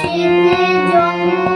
সবুজের ভিড়ে জন্ম